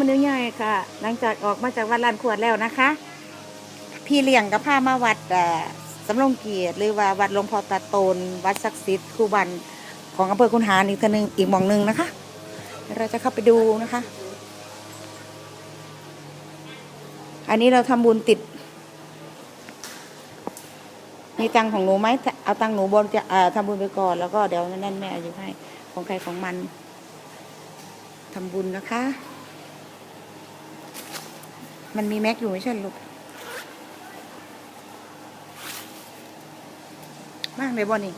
มันนิ้วใหญ่ค่ะ หลังจากออกมาจากวัดลานขวดแล้วนะคะ พี่เลี้ยงกับพามาวัดสำโรงเกียรติหรือว่าวัดหลวงพ่อตาโตน วัดศักดิ์สิทธิ์คู่บันของอำเภอคุนหารอีกทีหนึงอีกมองหนึ่งนะคะ เราจะเข้าไปดูนะคะ อันนี้เราทำบุญติด มีตังของหนูไหมเอาตังหนูบนจะอ่าทำบุญไปก่อนแล้วก็เดี๋ยวนั่นแม่อาอยู่ให้ของใครของมันทำบุญนะคะ มันมีแม็กอยู่ไม่ใช่เหรอลูกมากเลยบ่นี่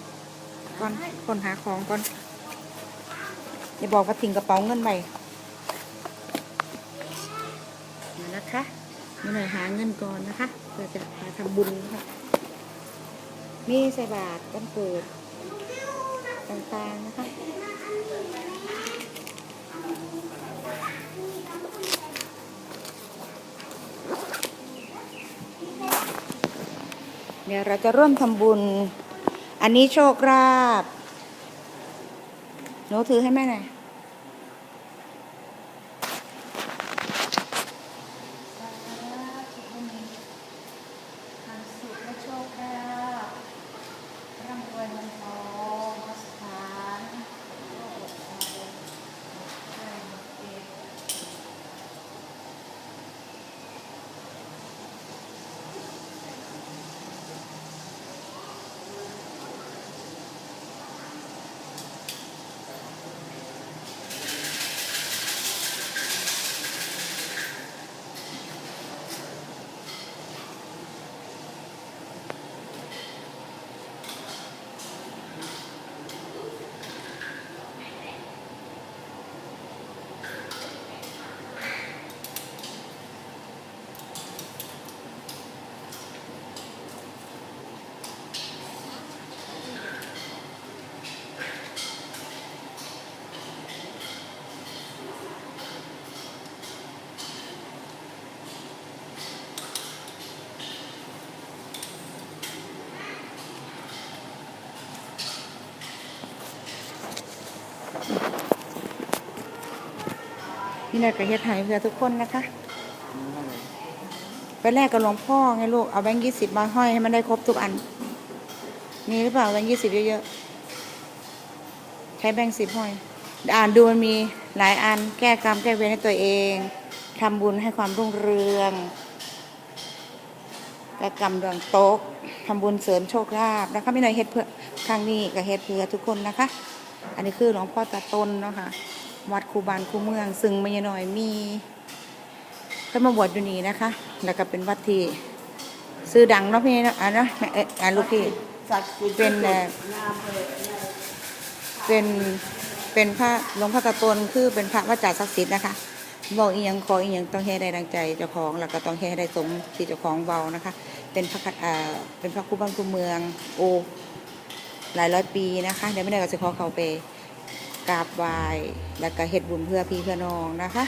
ก่อนคนหาของก่อนอย่าบอกว่าทิ้งกระเป๋าเงินไปมานะคะมาหน่อยหาเงินก่อนนะคะเพื่อจะมาทำบุญนะคะมีใส่บาตรวันเกิดต่างๆนะคะ ดี๋ยวเราจะร่วมทำบุญ อันนี้โชคราบหนูถือให้แม่หน่อยความสุขและโชคลาภร่ำรวยเงินทองพระสถานโลกอดทนได้หมดเอง นี่นายก็เฮ็ดให้เพื่อทุกคนนะคะ ไปแรกกับหลวงพ่อไงลูก เอาแบงค์ยี่สิบมาห้อยให้มันได้ครบทุกอัน มีหรือเปล่าแบงค์ยี่สิบเยอะๆ ใช้แบงค์สิบห้อย อ่านดูมันมีหลายอัน แก้กรรมแก้เวรให้ตัวเองทำบุญให้ความรุ่งเรืองแก้กรรมเรืองโต๊ะทำบุญเสริมโชคลาภนะคะไม่น่อยเฮ็ดเพื่อครั้งนี้ก็เฮ็ดเพื่อทุกคนนะคะ อันนี้คือหลวงพ่อตาตนเนาะค่ะ วัดคูบานคูเมือง ซึ่งไม่หน่อยมีเพิ่นมาบวชอยู่นี่นะคะ แล้วก็เป็นวัดที่ซื้อดังเนาะพี่เนาะอะเนาะแม่เอ่ออ่าลูกพี่เป็นเอ่อเป็นเป็นพระหลวงพ่อตาตนคือเป็นพระวจาศักดิ์สิทธิ์นะคะบอกอีหยังขออีหยังต้องให้ได้ดังใจเจ้าของ แล้วก็ต้องให้ได้สมที่เจ้าของเบานะคะ เป็นพระคัดอ่าเป็นพระคู่บ้านคู่เมืองโอหลายร้อยปีนะคะเดี๋ยวไม่ได้ก็จะขอเขาไป กราบไหว้แล้วก็เฮ็ดบุญเพื่อพี่เพื่อน้องนะคะ